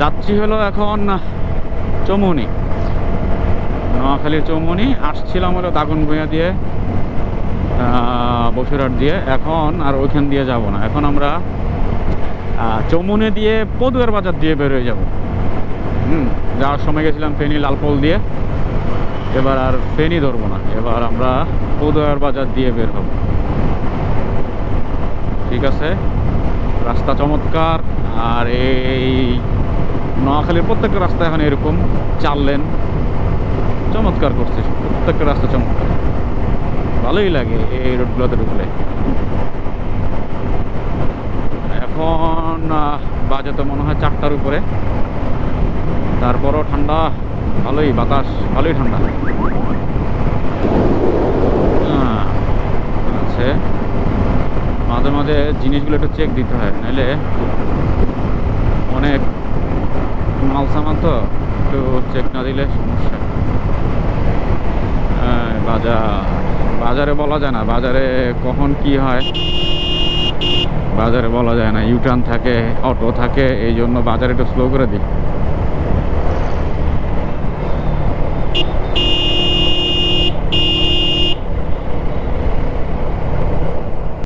যাচ্ছি হলো এখন চৌমনি। নোয়াখালীর চৌমনি আসছিলাম হলো দাগন ভূঁইয়া দিয়ে বসিরহাট দিয়ে। এখন আর ওইখান দিয়ে যাব না। এখন আমরা চৌমনি দিয়ে পদুয়ার বাজার দিয়ে বের হয়ে যাব। হুম, যাওয়ার সময় গেছিলাম ফেনী লালপল দিয়ে। এবার আর ফেনী ধরবো না। এবার আমরা পদুয়ার বাজার দিয়ে বের হব। ঠিক আছে? রাস্তা চমৎকার। আর এই নোয়াখালীর প্রত্যেকটা রাস্তা এখন এরকম চার লেন। চমৎকার করছে, প্রত্যেকটা রাস্তা চমৎকার। ভালোই লাগে এই রোডগুলোতে ঢুকলে। এখন বাজে তো মনে হয় চারটার উপরে। তারপরও ঠান্ডা, ভালোই বাতাস, ভালোই ঠান্ডা। আছে। মাঝে মাঝে জিনিসগুলো একটু চেক দিতে হয়, নাহলে অনেক সামান তো একটু চেক না দিলে সমস্যা। বাজার, বাজারে বলা যায় না, বাজারে কখন কি হয়? বাজারে বলা যায় না ইউটার্ন থাকে অটো থাকে, এই জন্য বাজারে একটু স্লো করে দিই।